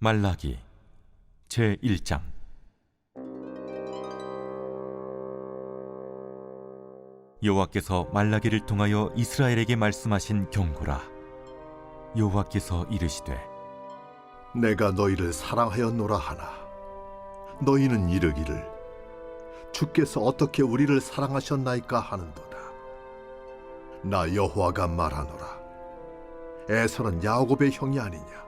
말라기 제 1장. 여호와께서 말라기를 통하여 이스라엘에게 말씀하신 경고라. 여호와께서 이르시되 내가 너희를 사랑하였노라 하나 너희는 이르기를 주께서 어떻게 우리를 사랑하셨나이까 하는도다. 나 여호와가 말하노라. 에서는 야곱의 형이 아니냐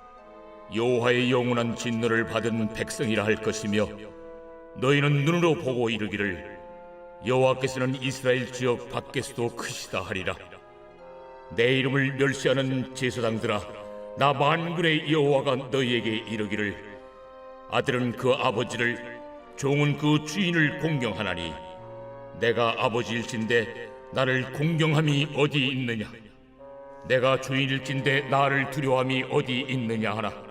여호와의 영원한 진노를 받은 백성이라 할 것이며 너희는 눈으로 보고 이르기를 여호와께서는 이스라엘 지역 밖에서도 크시다 하리라. 내 이름을 멸시하는 제사장들아 나 만군의 여호와가 너희에게 이르기를 아들은 그 아버지를 종은 그 주인을 공경하나니 내가 아버지일진데 나를 공경함이 어디 있느냐 내가 주인일진데 나를 두려워함이 어디 있느냐 하나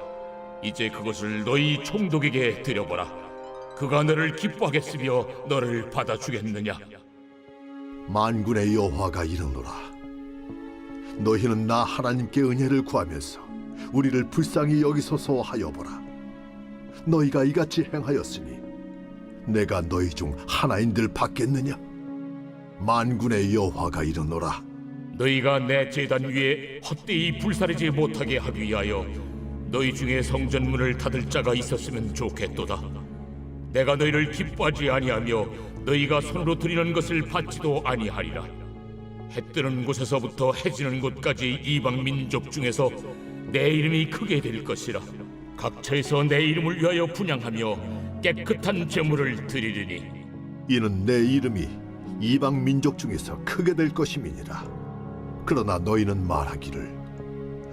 이제 그것을 너희 총독에게 드려보라. 그가 너를 기뻐하겠으며 너를 받아주겠느냐? 만군의 여호와가 이르노라. 너희는 나 하나님께 은혜를 구하면서 우리를 불쌍히 여기소서 하여 보라. 너희가 이같이 행하였으니 내가 너희 중 하나인들 받겠느냐? 만군의 여호와가 이르노라. 너희가 내 제단 위에 헛되이 불사르지 못하게 하기 위하여 너희 중에 성전문을 닫을 자가 있었으면 좋겠도다. 내가 너희를 기뻐하지 아니하며 너희가 손으로 드리는 것을 받지도 아니하리라. 해 뜨는 곳에서부터 해지는 곳까지 이방 민족 중에서 내 이름이 크게 될 것이라. 각처에서 내 이름을 위하여 분양하며 깨끗한 제물을 드리리니 이는 내 이름이 이방 민족 중에서 크게 될 것임이니라. 그러나 너희는 말하기를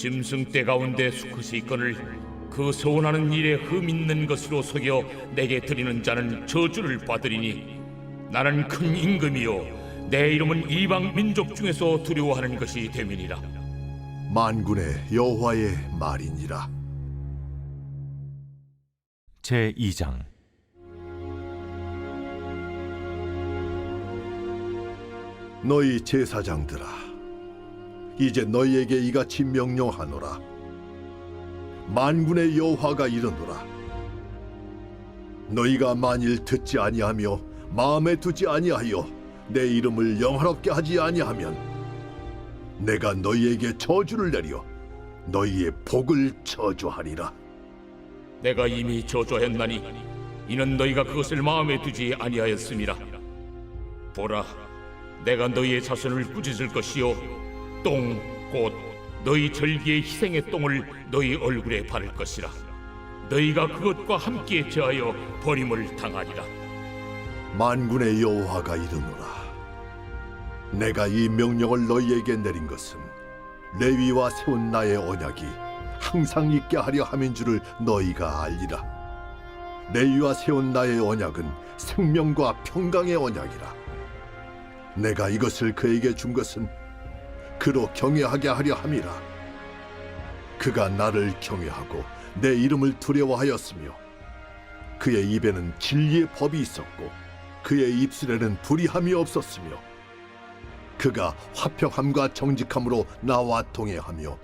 짐승 떼 가운데 수컷이 있거늘 그 소원하는 일에 흠 있는 것으로 속여 내게 드리는 자는 저주를 받으리니 나는 큰 임금이요 내 이름은 이방 민족 중에서 두려워하는 것이 됨이니라 만군의 여호와의 말이니라. 제 2장 너희 제사장들아, 이제 너희에게 이같이 명령하노라. 만군의 여호와가 이르노라. 너희가 만일 듣지 아니하며 마음에 두지 아니하여 내 이름을 영화롭게 하지 아니하면 내가 너희에게 저주를 내려 너희의 복을 저주하리라. 내가 이미 저주하였나니 이는 너희가 그것을 마음에 두지 아니하였음이라 보라 내가 너희의 자손을 꾸짖을 것이요 똥곧 너희 절기의 희생의 똥을 너희 얼굴에 바를 것이라. 너희가 그것과 함께 제하여 버림을 당하리라. 만군의 여호와가 이르노라. 내가 이 명령을 너희에게 내린 것은 레위와 세운 나의 언약이 항상 있게 하려 함인 줄을 너희가 알리라. 레위와 세운 나의 언약은 생명과 평강의 언약이라. 내가 이것을 그에게 준 것은 그로 경외하게 하려 함이라. 그가 나를 경외하고 내 이름을 두려워하였으며 그의 입에는 진리의 법이 있었고 그의 입술에는 불의함이 없었으며 그가 화평함과 정직함으로 나와 동행하며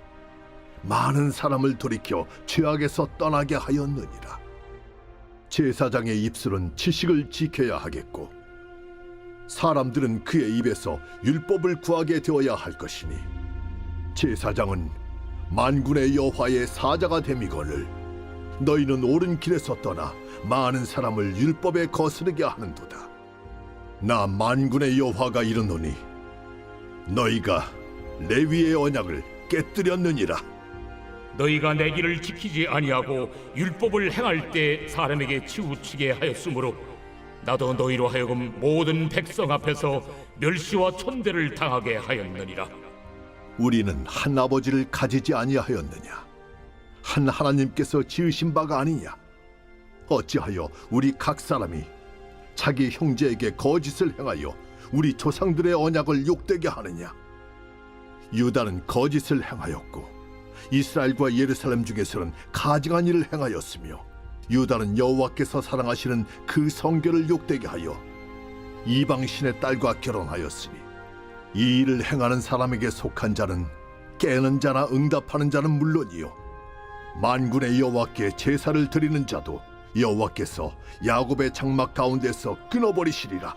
많은 사람을 돌이켜 죄악에서 떠나게 하였느니라. 제사장의 입술은 지식을 지켜야 하겠고 사람들은 그의 입에서 율법을 구하게 되어야 할 것이니 제사장은 만군의 여호와의 사자가 됨이거늘 너희는 옳은 길에서 떠나 많은 사람을 율법에 거스르게 하는도다. 나 만군의 여호와가 이르노니 너희가 레위의 언약을 깨뜨렸느니라. 너희가 내 길을 지키지 아니하고 율법을 행할 때 사람에게 치우치게 하였으므로 나도 너희로 하여금 모든 백성 앞에서 멸시와 천대를 당하게 하였느니라. 우리는 한 아버지를 가지지 아니하였느냐? 한 하나님께서 지으신 바가 아니냐? 어찌하여 우리 각 사람이 자기 형제에게 거짓을 행하여 우리 조상들의 언약을 욕되게 하느냐? 유다는 거짓을 행하였고 이스라엘과 예루살렘 중에서는 가증한 일을 행하였으며 유다는 여호와께서 사랑하시는 그 성결을 욕되게 하여 이방 신의 딸과 결혼하였으니 이 일을 행하는 사람에게 속한 자는 깨는 자나 응답하는 자는 물론이요. 만군의 여호와께 제사를 드리는 자도 여호와께서 야곱의 장막 가운데서 끊어버리시리라.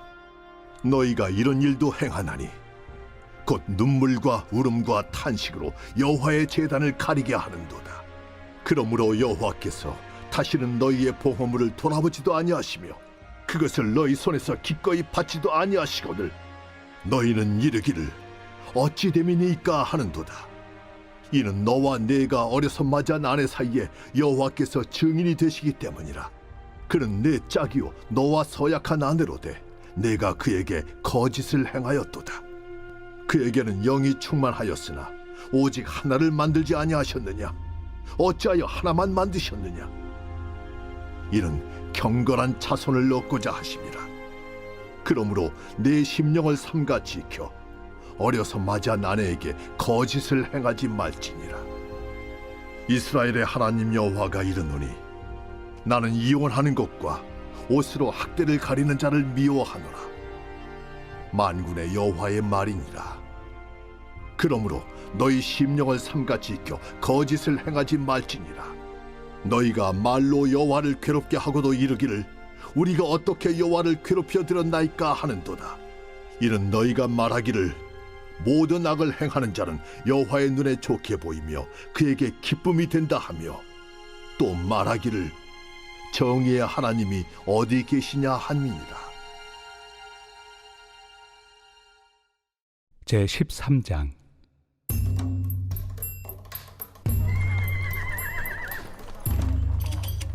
너희가 이런 일도 행하나니 곧 눈물과 울음과 탄식으로 여호와의 제단을 가리게 하는도다. 그러므로 여호와께서 다시는 너희의 보호물을 돌아보지도 아니하시며 그것을 너희 손에서 기꺼이 받지도 아니하시거늘 너희는 이르기를 어찌 됨이니까 하는도다. 이는 너와 내가 어려서 맞은 아내 사이에 여호와께서 증인이 되시기 때문이라. 그는 내 짝이요 너와 서약한 아내로 돼 내가 그에게 거짓을 행하였도다. 그에게는 영이 충만하였으나 오직 하나를 만들지 아니하셨느냐? 어찌하여 하나만 만드셨느냐? 이는 경건한 자손을 얻고자 하심이라. 그러므로 내 심령을 삼가 지켜 어려서 맞이한 아내에게 거짓을 행하지 말지니라. 이스라엘의 하나님 여호와가 이르노니 나는 이혼하는 것과 옷으로 학대를 가리는 자를 미워하노라. 만군의 여호와의 말이니라. 그러므로 너희 심령을 삼가 지켜 거짓을 행하지 말지니라. 너희가 말로 여호와를 괴롭게 하고도 이르기를 우리가 어떻게 여호와를 괴롭혀 들었나이까 하는도다. 이는 너희가 말하기를 모든 악을 행하는 자는 여호와의 눈에 좋게 보이며 그에게 기쁨이 된다 하며 또 말하기를 정의의 하나님이 어디 계시냐 함이니라. 제 13장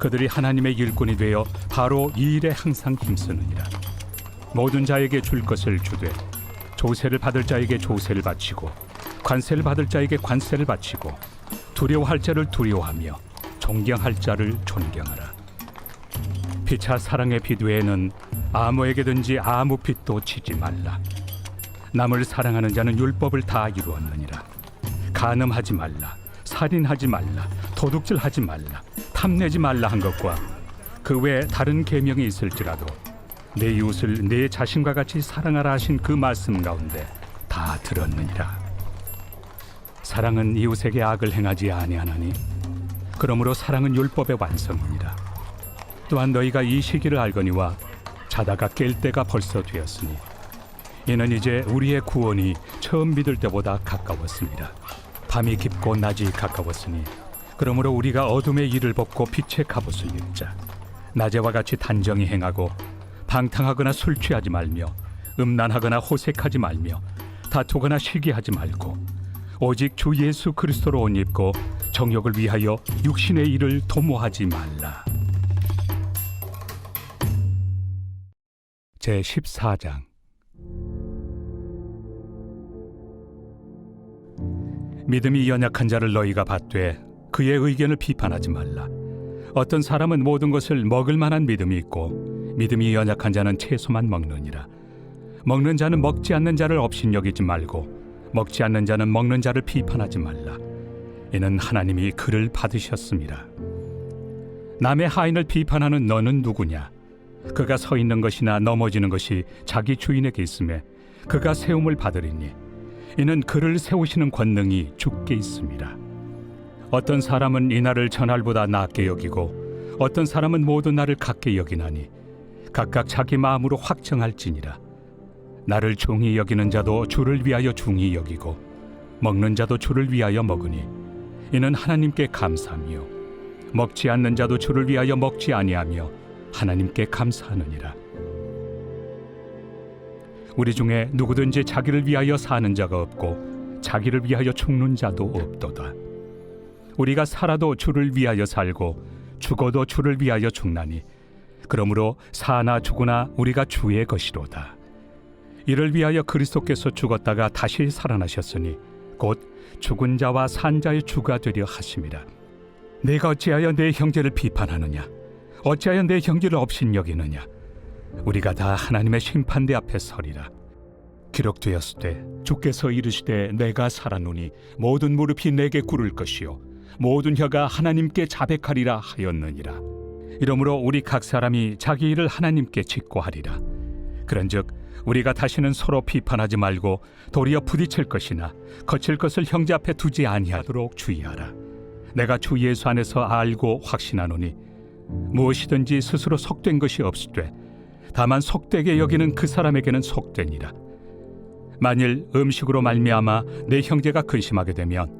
그들이 하나님의 일꾼이 되어 바로 이 일에 항상 힘쓰느니라. 모든 자에게 줄 것을 주되 조세를 받을 자에게 조세를 바치고 관세를 받을 자에게 관세를 바치고 두려워할 자를 두려워하며 존경할 자를 존경하라. 피차 사랑의 빛 외에는 아무에게든지 아무 빛도 치지 말라. 남을 사랑하는 자는 율법을 다 이루었느니라. 간음하지 말라, 살인하지 말라, 도둑질하지 말라, 탐내지 말라 한 것과 그 외 다른 계명이 있을지라도 내 이웃을 내 자신과 같이 사랑하라 하신 그 말씀 가운데 다 들었느니라. 사랑은 이웃에게 악을 행하지 아니하나니 그러므로 사랑은 율법의 완성이니라. 또한 너희가 이 시기를 알거니와 자다가 깰 때가 벌써 되었으니 이는 이제 우리의 구원이 처음 믿을 때보다 가까웠습니다. 밤이 깊고 낮이 가까웠으니 그러므로 우리가 어둠의 일을 벗고 빛의 갑옷을 입자. 낮에와 같이 단정히 행하고 방탕하거나 술 취하지 말며 음란하거나 호색하지 말며 다투거나 시기하지 말고 오직 주 예수 그리스도로 옷 입고 정욕을 위하여 육신의 일을 도모하지 말라. 제 14장 믿음이 연약한 자를 너희가 받되 그의 의견을 비판하지 말라. 어떤 사람은 모든 것을 먹을 만한 믿음이 있고 믿음이 연약한 자는 채소만 먹느니라. 먹는 자는 먹지 않는 자를 업신여기지 말고 먹지 않는 자는 먹는 자를 비판하지 말라. 이는 하나님이 그를 받으셨습니다. 남의 하인을 비판하는 너는 누구냐? 그가 서 있는 것이나 넘어지는 것이 자기 주인에게 있음에 그가 세움을 받으리니 이는 그를 세우시는 권능이 주께 있습니다. 어떤 사람은 이 날을 전날보다 낮게 여기고 어떤 사람은 모든 날을 같게 여기나니 각각 자기 마음으로 확정할지니라. 나를 중히 여기는 자도 주를 위하여 중히 여기고 먹는 자도 주를 위하여 먹으니 이는 하나님께 감사하며 먹지 않는 자도 주를 위하여 먹지 아니하며 하나님께 감사하느니라. 우리 중에 누구든지 자기를 위하여 사는 자가 없고 자기를 위하여 죽는 자도 없도다. 우리가 살아도 주를 위하여 살고 죽어도 주를 위하여 죽나니 그러므로 사나 죽으나 우리가 주의 것이로다. 이를 위하여 그리스도께서 죽었다가 다시 살아나셨으니 곧 죽은 자와 산 자의 주가 되려 하심이라. 내가 어찌하여 내 형제를 비판하느냐? 어찌하여 내 형제를 업신여기느냐? 우리가 다 하나님의 심판대 앞에 서리라. 기록되었으되 주께서 이르시되 내가 살아노니 모든 무릎이 내게 꿇을 것이요 모든 혀가 하나님께 자백하리라 하였느니라. 이러므로 우리 각 사람이 자기 일을 하나님께 직고하리라. 그런즉 우리가 다시는 서로 비판하지 말고 도리어 부딪힐 것이나 거칠 것을 형제 앞에 두지 아니하도록 주의하라. 내가 주 예수 안에서 알고 확신하노니 무엇이든지 스스로 속된 것이 없으되 다만 속되게 여기는 그 사람에게는 속되니라. 만일 음식으로 말미암아 내 형제가 근심하게 되면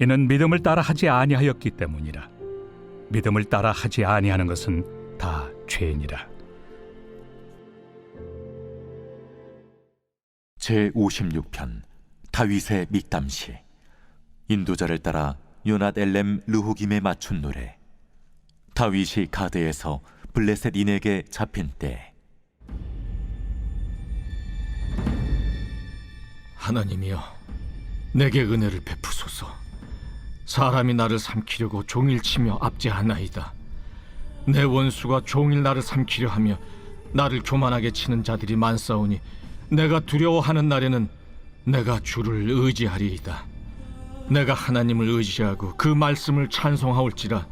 이는 믿음을 따라 하지 아니하였기 때문이라. 믿음을 따라 하지 아니하는 것은 다 죄니라. 제 56편 다윗의 믹담시 인도자를 따라 요낫 엘렘 르후김에 맞춘 노래 다윗이 가드에서 블레셋 인에게 잡힌 때 하나님이여, 내게 은혜를 베푸소서. 사람이 나를 삼키려고 종일 치며 압제하나이다. 내 원수가 종일 나를 삼키려 하며 나를 교만하게 치는 자들이 많사오니 내가 두려워하는 날에는 내가 주를 의지하리이다. 내가 하나님을 의지하고 그 말씀을 찬송하올지라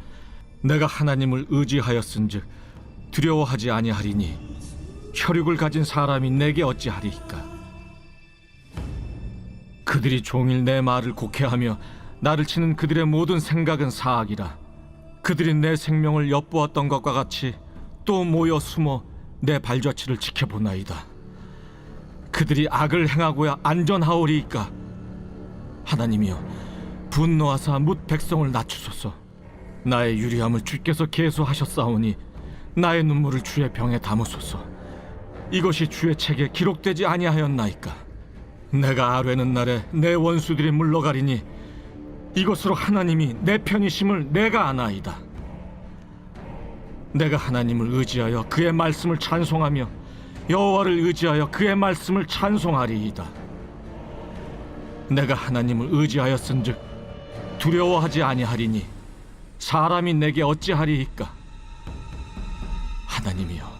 내가 하나님을 의지하였은즉 두려워하지 아니하리니 혈육을 가진 사람이 내게 어찌하리이까 그들이 종일 내 말을 곡해하며 나를 치는 그들의 모든 생각은 사악이라. 그들이 내 생명을 엿보았던 것과 같이 또 모여 숨어 내 발자취를 지켜보나이다. 그들이 악을 행하고야 안전하오리이까? 하나님이여 분노하사 묻 백성을 낮추소서. 나의 유리함을 주께서 계수하셨사오니 나의 눈물을 주의 병에 담으소서. 이것이 주의 책에 기록되지 아니하였나이까? 내가 아뢰는 날에 내 원수들이 물러가리니 이것으로 하나님이 내 편이심을 내가 아나이다. 내가 하나님을 의지하여 그의 말씀을 찬송하며 여호와를 의지하여 그의 말씀을 찬송하리이다. 내가 하나님을 의지하였은즉 두려워하지 아니하리니 사람이 내게 어찌하리이까? 하나님이여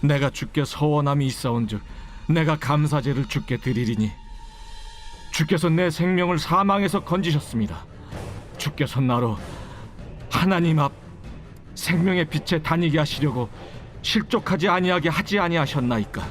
내가 주께 서원함이 있사온즉 내가 감사제를 주께 드리리니 주께서 내 생명을 사망에서 건지셨습니다. 주께서 나로 하나님 앞 생명의 빛에 다니게 하시려고 실족하지 아니하게 하지 아니하셨나이까